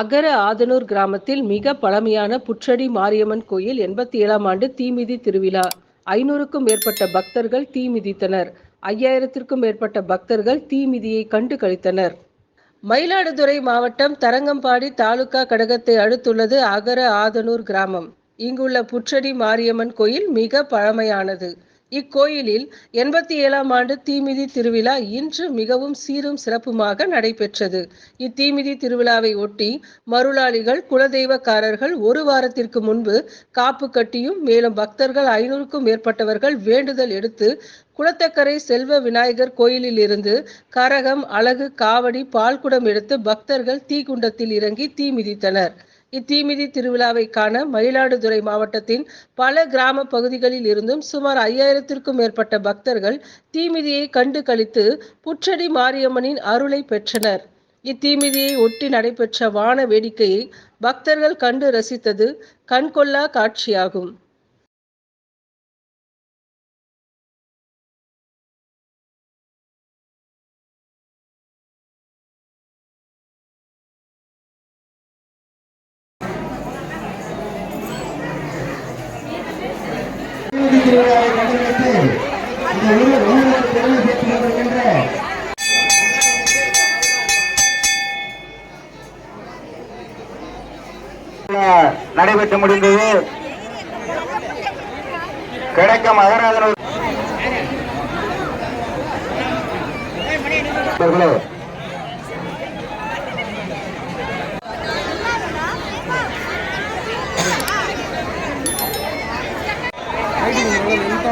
அகர ஆதனூர் கிராமத்தில் மிக பழமையான புற்றடி மாரியம்மன் கோயில் எண்பத்தி ஏழாம் ஆண்டு தீமிதி திருவிழா. ஐநூறுக்கும் மேற்பட்ட பக்தர்கள் தீ மிதித்தனர். ஐயாயிரத்திற்கும் மேற்பட்ட பக்தர்கள் தீமிதியை கண்டு கழித்தனர் மயிலாடுதுறை மாவட்டம் தரங்கம்பாடி தாலுகா கடகத்தை அடுத்துள்ளது அகர ஆதனூர் கிராமம். இங்குள்ள புற்றடி மாரியம்மன் கோயில் மிக பழமையானது. இக்கோயிலில் எண்பத்தி ஏழாம் ஆண்டு தீமிதி திருவிழா இன்று மிகவும் சீரும் சிறப்புமாக நடைபெற்றது. இத்தீமிதி திருவிழாவை ஒட்டி மருளாளிகள் குலதெய்வக்காரர்கள் ஒரு வாரத்திற்கு முன்பு காப்பு கட்டியும் மேலும் பக்தர்கள் ஐநூறுக்கும் மேற்பட்டவர்கள் வேண்டுதல் எடுத்து குளத்தக்கரை செல்வ விநாயகர் கோயிலில் இருந்து கரகம் அழகு காவடி பால்குடம் எடுத்து பக்தர்கள் தீக்குண்டத்தில் இறங்கி தீ மிதித்தனர். இத்தீமிதி திருவிழாவை காண மயிலாடுதுறை மாவட்டத்தின் பல கிராம பகுதிகளில் இருந்தும் சுமார் ஐயாயிரத்திற்கும் மேற்பட்ட பக்தர்கள் தீமிதியை கண்டு கழித்து புற்றடி மாரியம்மனின் அருளை பெற்றனர். இத்தீமிதியை ஒட்டி நடைபெற்ற வான வேடிக்கையை பக்தர்கள் கண்டு ரசித்தது கண்கொள்ளா காட்சியாகும். திருவிழாவை கண்டுபிடித்து இந்த ஊரில் ஊருக்கு பெருமை சேர்த்து நடைபெற்று முடிந்தது. கிடைக்கும் அகராதனூர்